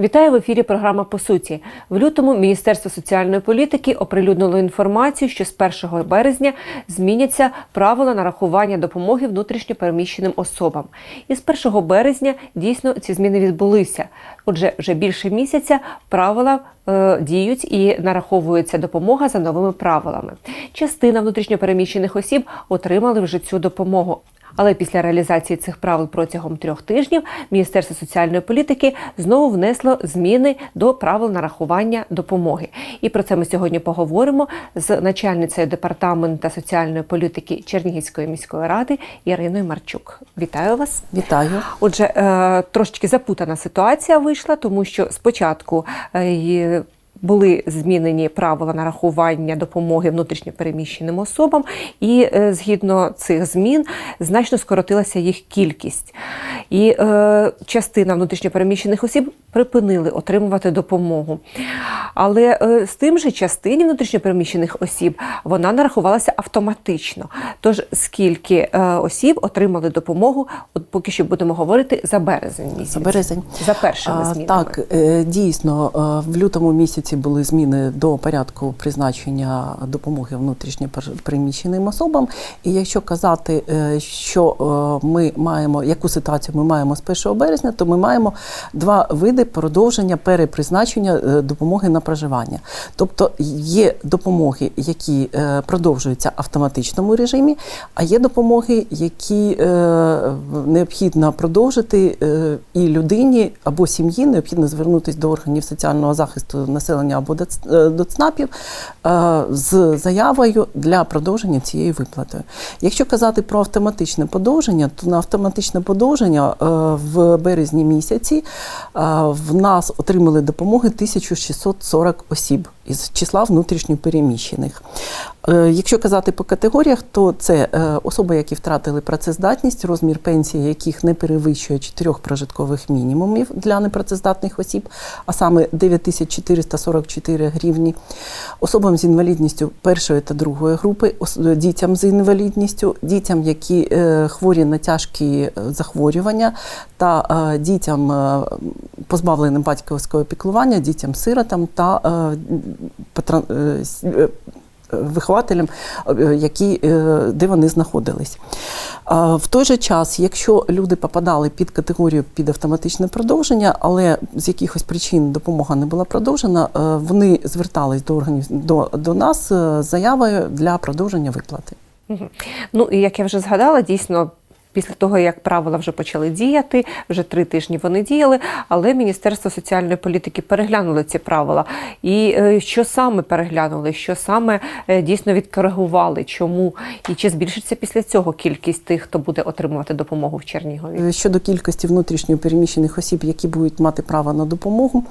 Вітаю в ефірі. Програма по суті. В лютому Міністерство соціальної політики оприлюднило інформацію, що з 1 березня зміняться правила нарахування допомоги внутрішньо переміщеним особам. І з 1 березня дійсно ці зміни відбулися. Отже, вже більше місяця правила е, діють і нараховується допомога за новими правилами. Частина внутрішньо переміщених осіб отримали вже цю допомогу. Але після реалізації цих правил протягом трьох тижнів Міністерство соціальної політики знову внесло зміни до правил нарахування допомоги. І про це ми сьогодні поговоримо з начальницею департаменту соціальної політики Чернігівської міської ради Іриною Марчук. Вітаю вас. Вітаю. Отже, е, трошечки запутана ситуація вийшла, тому що спочатку е, були змінені правила нарахування допомоги внутрішньо переміщеним особам, і е, згідно цих змін значно скоротилася їх кількість. І е, частина внутрішньо переміщених осіб припинили отримувати допомогу. Але е, з тим же частині внутрішньо переміщених осіб вона нарахувалася автоматично. Тож скільки е, осіб отримали допомогу, от поки що будемо говорити за березень місяць. За березень. За першими А, змінами. Так, е, дійсно, е, в лютому місяці були зміни до порядку призначення допомоги внутрішньо пер- переміщеним особам. І якщо казати, е, що е, ми маємо, яку ситуацію ми маємо з 1 березня, то ми маємо два види продовження перепризначення е, допомоги на проживання. Тобто є допомоги, які продовжуються в автоматичному режимі, а є допомоги, які необхідно продовжити і людині або сім'ї необхідно звернутися до органів соціального захисту населення або до е, ЦНАПів е, з заявою для продовження цієї виплати. Якщо казати про автоматичне подовження, то на автоматичне подовження е, в березні місяці в нас отримали допомоги 1640 осіб із числа внутрішньопереміщених. Е, Якщо казати по категоріях, то це е, особи, які втратили працездатність, розмір пенсії яких не перевищує 4 прожиткових мінімумів для непрацездатних осіб, а саме 9444 гривні. Особам з інвалідністю першої та другої групи, дітям з інвалідністю, дітям, які е, хворі на тяжкі захворювання, та дітям позбавленим батьківського піклування, дітям-сиротам та вихователям, е, які, е, де вони знаходились. В той же час, якщо люди попадали під категорію під автоматичне продовження, але з якихось причин допомога не була продовжена, е, вони звертались до органів до, до нас з заявою для продовження виплати. Ну і як я вже згадала, дійсно. Після того, як правила вже почали діяти, вже три тижні вони діяли, але Міністерство соціальної політики переглянуло ці правила. І е, що саме переглянули, що саме е, дійсно відкоригували, чому і чи збільшиться після цього кількість тих, хто буде отримувати допомогу в Чернігові? Е, Щодо кількості внутрішньо переміщених осіб, які будуть мати право на допомогу,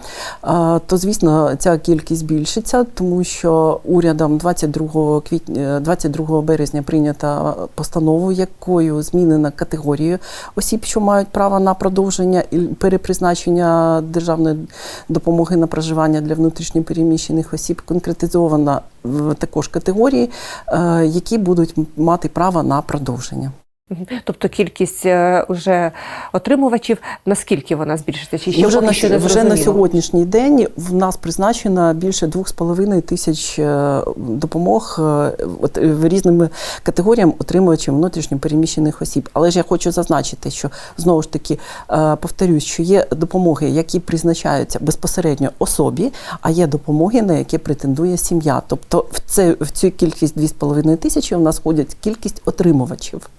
то звісно ця кількість збільшиться, тому що урядом 22 квітня 22 березня прийнята постанову, якою змінена категорія осіб, що мають право на продовження і перепризначення державної допомоги на проживання для внутрішньо переміщених осіб. Конкретизована в також категорії, е, які будуть мати право на продовження. Тобто кількість е, уже отримувачів, наскільки вона збільшиться? Чи ще вже, на, що не вже на сьогоднішній день в нас призначено більше 2,5 тисяч е, допомог е, в різними категоріям отримувачів внутрішньо переміщених осіб. Але ж я хочу зазначити, що знову ж таки повторюсь, що є допомоги, які призначаються безпосередньо особі, а є допомоги, на які претендує сім'я. Тобто в це в цю кількість 2,5 тисячі у нас входять кількість отримувачів.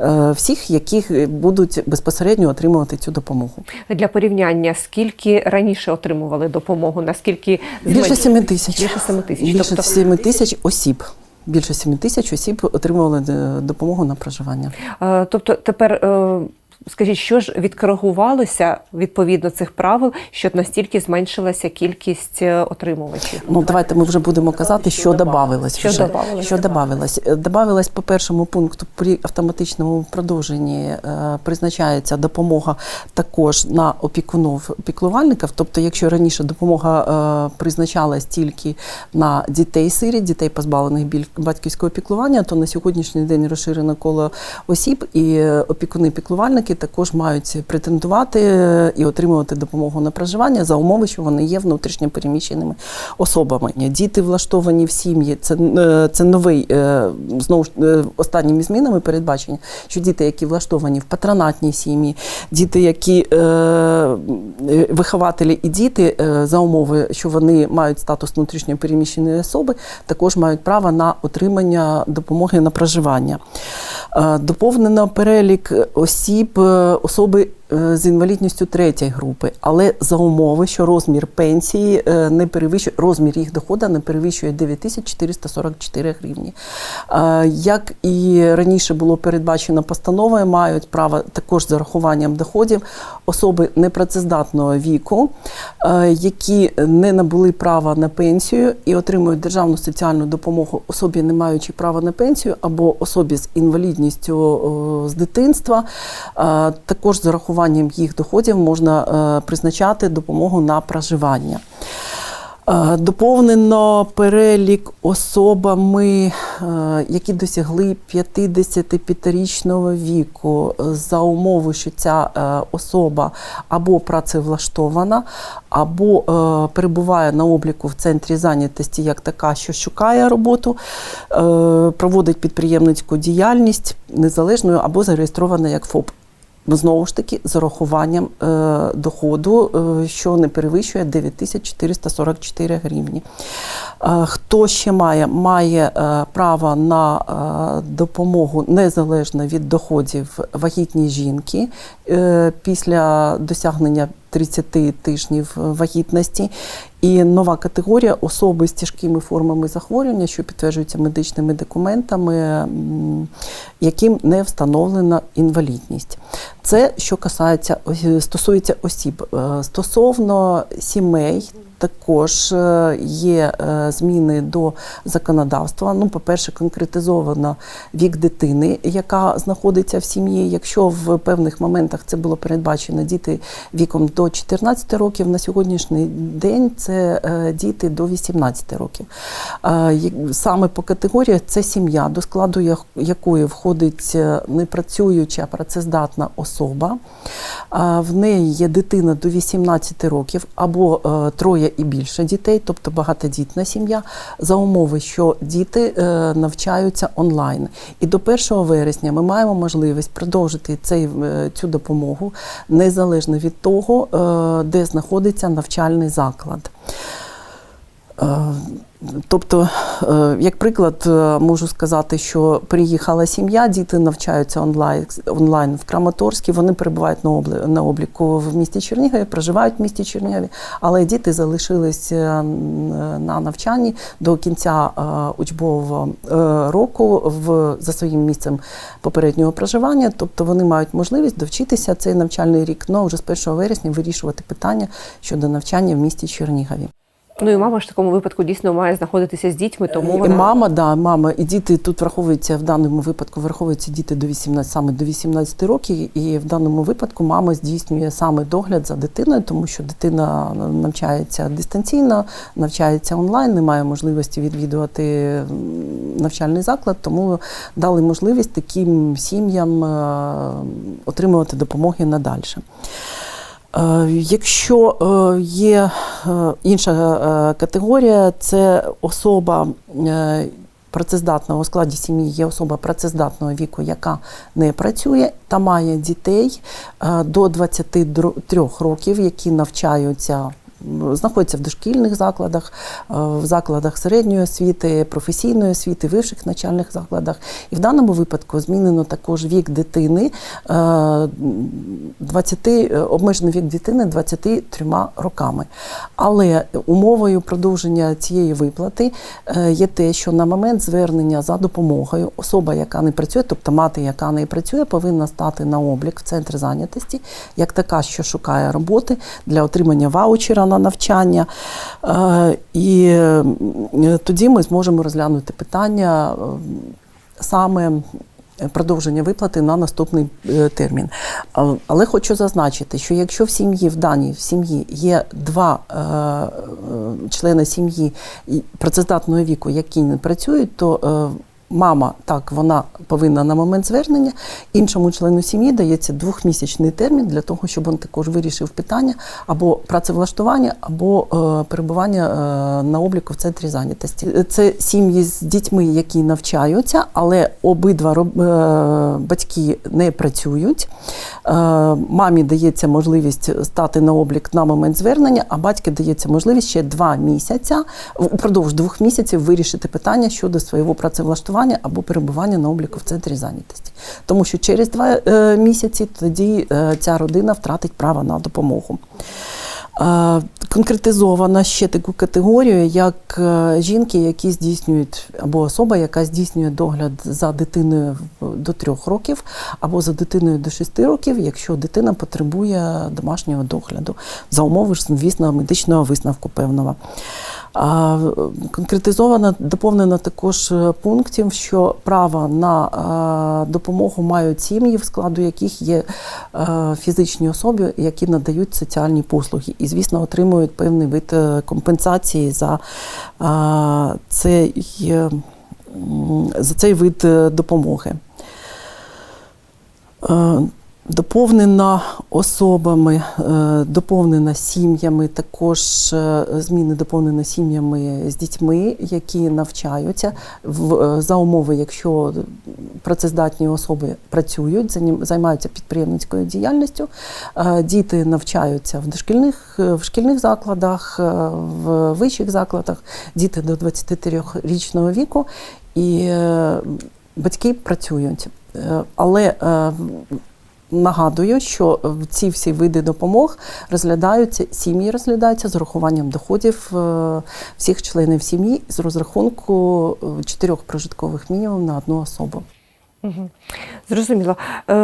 Е, Всіх, яких будуть безпосередньо отримувати цю допомогу. Для порівняння, скільки раніше отримували допомогу, наскільки Більше зменш- 7 тисяч. Більше 7 тисяч. Більше Тобто 7 тисяч осіб. Більше 7 тисяч осіб отримували е, допомогу на проживання. Е, Тобто тепер скажіть, що ж відкоригувалося відповідно цих правил, що настільки зменшилася кількість е, отримувачів? Ну давайте ми вже будемо казати, що добавилось. Що вже. Що добавилось? Е, Добавилось по першому пункту при автоматичному продовженні е, призначається допомога також на опікунів піклувальників. Тобто, якщо раніше допомога е, призначалась тільки на дітей сиріт, дітей позбавлених біль- батьківського піклування, то на сьогоднішній день розширено коло осіб і е, опікуни піклувальники працівники також мають претендувати е, і отримувати допомогу на проживання за умови, що вони є внутрішньо переміщеними особами. Діти влаштовані в сім'ї. Це, е, це новий е, знову ж останніми змінами передбачення, що діти, які влаштовані в патронатній сім'ї, діти, які вихователі і діти за умови, що вони мають статус внутрішньо переміщеної особи, також мають право на отримання допомоги на проживання. Доповнено перелік осіб, особи е, з інвалідністю третьої групи, але за умови, що розмір пенсії е, не перевищує, розмір їх доходу не перевищує 9444 гривні. Е, Як і раніше було передбачено постановою, мають право також з зарахуванням доходів особи непрацездатного віку, е, які не набули права на пенсію і отримують державну соціальну допомогу особі, не маючи права на пенсію, або особі з інвалідністю з дитинства. Е, Також з зарахуванням їх доходів можна е, призначати допомогу на проживання. Е, Доповнено перелік особами, е, які досягли 55-річного віку, за умови, що ця особа або працевлаштована, або перебуває на обліку в центрі зайнятості як така, що шукає роботу, проводить підприємницьку діяльність незалежною або зареєстрована як ФОП. Ну, Знову ж таки, з урахуванням е, доходу, е, що не перевищує 9444 гривні. Е, хто ще має? Має право на допомогу незалежно від доходів вагітні жінки після досягнення 30 тижнів вагітності. І нова категорія особи з тяжкими формами захворювання, що підтверджуються медичними документами, яким не встановлена інвалідність. Це що касається стосується осіб. Е, Стосовно сімей. Також е, є е, зміни до законодавства. Ну, по-перше, конкретизовано вік дитини, яка знаходиться в сім'ї. Якщо в певних моментах це було передбачено діти віком до 14 років, на сьогоднішній день це е, діти до 18 років. Саме по категоріях це сім'я, до складу якої входить непрацююча працездатна особа. В неї є дитина до 18 років або троє і більше дітей, тобто багатодітна сім'я, за умови, що діти е, навчаються онлайн. І до 1 вересня ми маємо можливість продовжити цей, е, цю допомогу незалежно від того, е, де знаходиться навчальний заклад. Е, Тобто, е, як приклад, е, можу сказати, що приїхала сім'я, діти навчаються онлайн, онлайн в Краматорській, вони перебувають на, облі, на обліку в місті Чернігові, проживають в місті Чернігові, але діти залишились на навчанні до кінця учбового року в, за своїм місцем попереднього проживання. Тобто вони мають можливість довчитися цей навчальний рік, ну а вже з 1 вересня вирішувати питання щодо навчання в місті Чернігові. Ну і мама ж в такому випадку дійсно має знаходитися з дітьми, тому І вона мама, да, мама, і діти тут враховуються в даному випадку, враховуються діти до 18, саме до 18 років, і в даному випадку мама здійснює саме догляд за дитиною, тому що дитина навчається дистанційно, навчається онлайн, немає можливості відвідувати навчальний заклад, тому дали можливість таким сім'ям е, отримувати допомоги надальше. Е, Якщо е, є е, інша категорія, це особа працездатного у складі сім'ї є особа працездатного віку, яка не працює та має дітей до 23 років, які навчаються. Знаходяться в дошкільних закладах, е, в закладах середньої освіти, професійної освіти, вищих навчальних закладах. І в даному випадку змінено також вік дитини, е, 20, е, обмежений вік дитини 23 роками. Але умовою продовження цієї виплати е, є те, що на момент звернення за допомогою особа, яка не працює, тобто мати, яка не працює, повинна стати на облік в центр зайнятості, як така, що шукає роботи для отримання ваучера на навчання. Е, І е, тоді ми зможемо розглянути питання е, саме продовження виплати на наступний термін. Але хочу зазначити, що якщо в сім'ї в даній в сім'ї є два е, члени сім'ї працездатного віку, які не працюють, то е, Мама так, вона повинна на момент звернення. Іншому члену сім'ї дається двохмісячний термін для того, щоб він також вирішив питання або працевлаштування, або е, перебування е, на обліку в центрі зайнятості. Це сім'ї з дітьми, які навчаються, але обидва роб- е, батьки не працюють. Е, мамі дається можливість стати на облік на момент звернення, а батьки дається можливість ще два місяці упродовж двох місяців вирішити питання щодо свого працевлаштування або перебування на обліку в центрі зайнятості. Тому що через два е, місяці тоді е, ця родина втратить право на допомогу. Е, Конкретизовано ще таку категорію, як жінки, які здійснюють, або особа, яка здійснює догляд за дитиною до трьох років, або за дитиною до шести років, якщо дитина потребує домашнього догляду, за умови звісно, медичного висновку певного. А, Конкретизовано доповнено також е, пунктів, що право на е, допомогу мають сім'ї, в складу яких є е, фізичні особи, які надають соціальні послуги, і, звісно, отримують певний вид компенсації за цей, за цей вид допомоги. Доповнена особами, е, доповнена сім'ями, також е, зміни доповнено сім'ями з дітьми, які навчаються в е, за умови, якщо працездатні особи працюють, займаються підприємницькою діяльністю. Діти навчаються в дошкільних в шкільних закладах, в вищих закладах, діти до 23-річного віку, і батьки працюють. Але Нагадую, що ці всі види допомог розглядаються, сім'ї розглядаються з урахуванням доходів е, всіх членів сім'ї з розрахунку е, чотирьох прожиткових мінімум на одну особу. Угу. Зрозуміло. Е,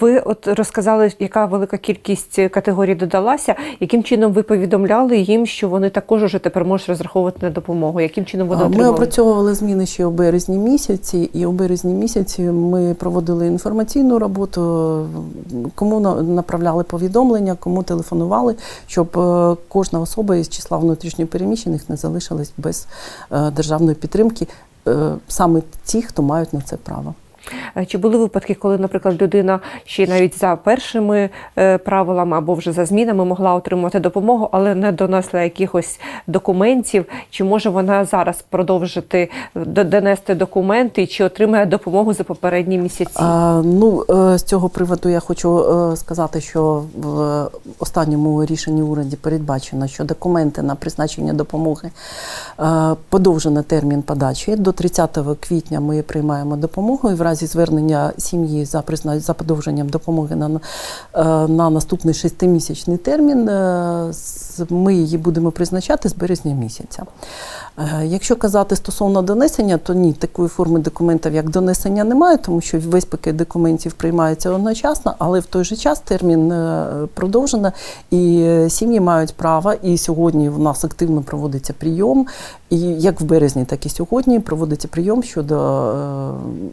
ви от розказали, яка велика кількість категорій додалася. Яким чином ви повідомляли їм, що вони також уже тепер можуть розраховувати на допомогу? Яким чином вони А, Ми опрацьовували зміни ще у березні місяці, і у березні місяці ми проводили інформаційну роботу, кому на- направляли повідомлення, кому телефонували, щоб е, кожна особа із числа внутрішньопереміщених не залишилась без е, державної підтримки. Саме ті, хто мають на це право. Е, Чи були випадки, коли, наприклад, людина ще навіть за першими е, правилами або вже за змінами могла отримати допомогу, але не донесла якихось документів? Чи може вона зараз продовжити донести документи, чи отримає допомогу за попередні місяці? А, ну, е, з цього приводу я хочу е, сказати, що в останньому рішенні уряді передбачено, що документи на призначення допомоги е, подовжено термін подачі. До 30 квітня ми приймаємо допомогу і в разі звернення сім'ї за за подовженням допомоги на, е, на наступний шестимісячний термін. е, Ми її будемо призначати з березня місяця. Е, Якщо казати стосовно донесення, то ні, такої форми документів, як донесення, немає, тому що весь пакет документів приймається одночасно, але в той же час термін е, продовжено, і е, сім'ї мають право. І сьогодні в нас активно проводиться прийом. І як в березні, так і сьогодні проводиться прийом щодо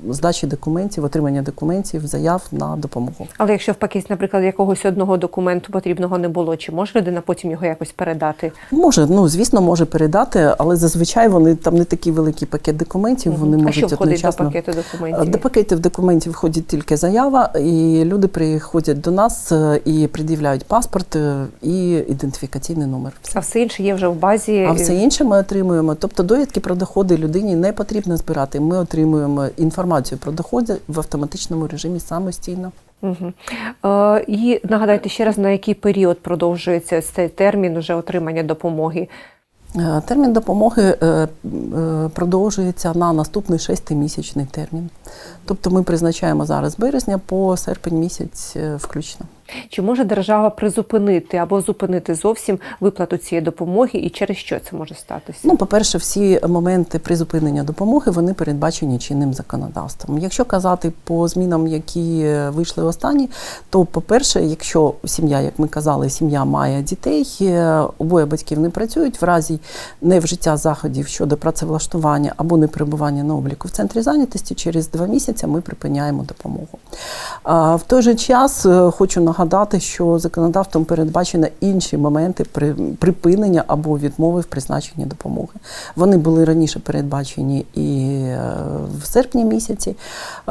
здачі документів, отримання документів, заяв на допомогу. Але якщо в пакеті, наприклад, якогось одного документу потрібного не було, чи може людина потім його якось передати? Може, ну звісно, може передати, але зазвичай вони там не такий великий пакет документів. Вони а можуть що входить до пакету документів? До пакетів документів входить тільки заява, і люди приходять до нас е, і пред'являють паспорт е, і ідентифікаційний номер. Все. А все інше є вже в базі. А все інше ми отримуємо. Тобто довідки про доходи людині не потрібно збирати. Ми отримуємо інформацію про доходи в автоматичному режимі самостійно. Угу. Е, і нагадайте ще раз, на який період продовжується цей термін уже отримання допомоги. Е, Термін допомоги е, е, продовжується на наступний шестимісячний термін. Тобто ми призначаємо зараз березня по серпень місяць включно. Чи може держава призупинити або зупинити зовсім виплату цієї допомоги, і через що це може статися? Ну, по-перше, всі моменти призупинення допомоги вони передбачені чинним законодавством. Якщо казати по змінам, які е, вийшли останні, то по-перше, якщо сім'я, як ми казали, сім'я має дітей, е, обоє батьків не працюють в разі невжиття заходів щодо працевлаштування або не перебування на обліку в центрі зайнятості, через два місяці ми припиняємо допомогу. В той же час е, хочу нагадати. Нагадати, що законодавством передбачено інші моменти припинення або відмови в призначенні допомоги. Вони були раніше передбачені і е, в серпні місяці. е,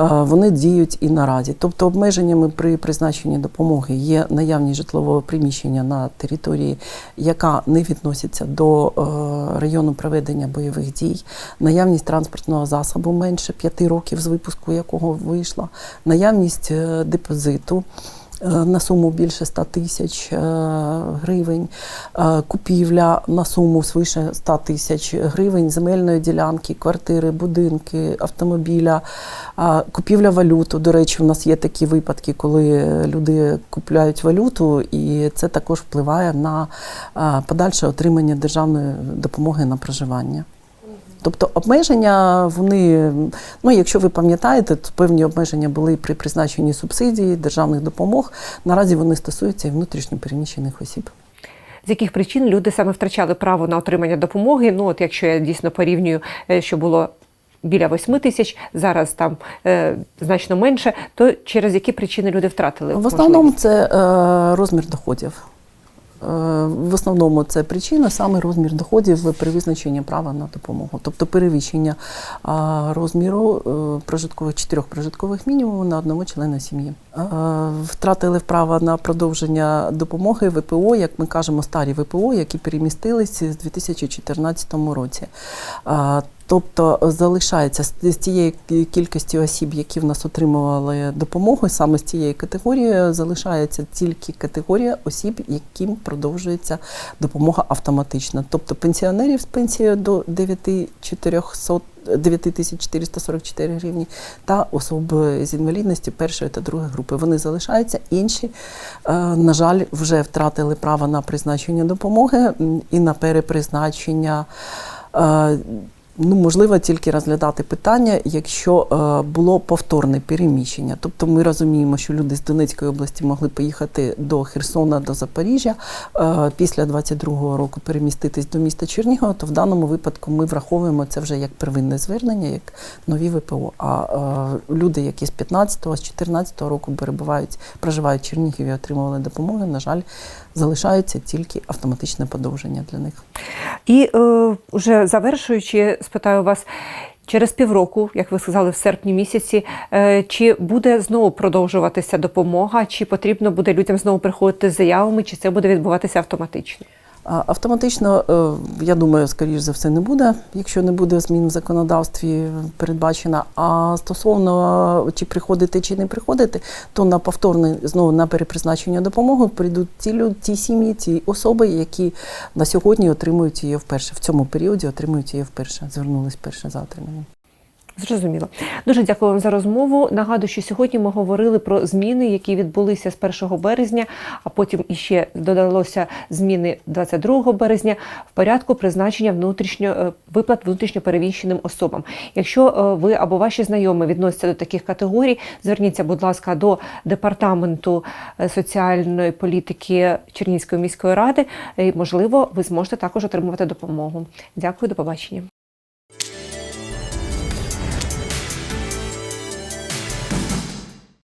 Вони діють і наразі. Тобто обмеженнями при призначенні допомоги є наявність житлового приміщення на території, яка не відноситься до е, району проведення бойових дій, наявність транспортного засобу менше п'яти років з випуску якого вийшла, наявність депозиту. Е, На суму більше 100 тисяч е, гривень, е, купівля на суму свише 100 тисяч гривень, земельної ділянки, квартири, будинки, автомобіля, купівля валюту. До речі, у нас є такі випадки, коли люди купляють валюту, і це також впливає на подальше отримання державної допомоги на проживання. Тобто обмеження, вони, ну якщо ви пам'ятаєте, то певні обмеження були при призначенні субсидій, державних допомог. Наразі вони стосуються і внутрішньопереміщених осіб. З яких причин люди саме втрачали право на отримання допомоги? Ну, от якщо я дійсно порівнюю, е, що було біля 8 тисяч, зараз там е, значно менше, то через які причини люди втратили? В основному можливість? це е, розмір доходів. Е, В основному це причина саме розмір доходів при визначенні права на допомогу, тобто перевищення розміру е, прожиткових чотирьох прожиткових мінімумів на одного члена сім'ї. Е, Втратили право на продовження допомоги ВПО, як ми кажемо, старі ВПО, які перемістилися з 2014 році. Тобто залишається з тієї кількості осіб, які в нас отримували допомогу, саме з цієї категорії залишається тільки категорія осіб, яким продовжується допомога автоматично. Тобто пенсіонерів з пенсією до 9400 9444 гривні та особи з інвалідністю першої та другої групи. Вони залишаються. Інші, е, на жаль, вже втратили право на призначення допомоги і на перепризначення. Ну, можливо, тільки розглядати питання, якщо е, було повторне переміщення. Тобто ми розуміємо, що люди з Донецької області могли поїхати до Херсона, до Запоріжжя, е, після 22-го року переміститись до міста Чернігова, то в даному випадку ми враховуємо це вже як первинне звернення, як нові ВПО. А е, люди, які з 15-го, з 14-го року перебувають, проживають в Чернігові отримували допомогу, на жаль, залишається тільки автоматичне подовження для них. І е, вже завершуючи, спитаю вас. Через півроку, як ви сказали, в серпні місяці, е, чи буде знову продовжуватися допомога, чи потрібно буде людям знову приходити з заявами, чи це буде відбуватися автоматично? Автоматично, е, я думаю, скоріш за все не буде, якщо не буде змін в законодавстві передбачено. А стосовно чи приходити, чи не приходити, то на повторне знову на перепризначення допомоги прийдуть ті люди, ті сім'ї, ті особи, які на сьогодні отримують її вперше. В цьому періоді отримують її вперше, звернулись вперше за отриманням. Зрозуміло. Дуже дякую вам за розмову. Нагадую, що сьогодні ми говорили про зміни, які відбулися з 1 березня, а потім іще додалося зміни 22 березня в порядку призначення внутрішньо е, виплат внутрішньо переміщеним особам. Якщо е, ви або ваші знайомі відносяться до таких категорій, зверніться, будь ласка, до департаменту е, соціальної політики Чернігівської міської ради. І, можливо, ви зможете також отримувати допомогу. Дякую, до побачення.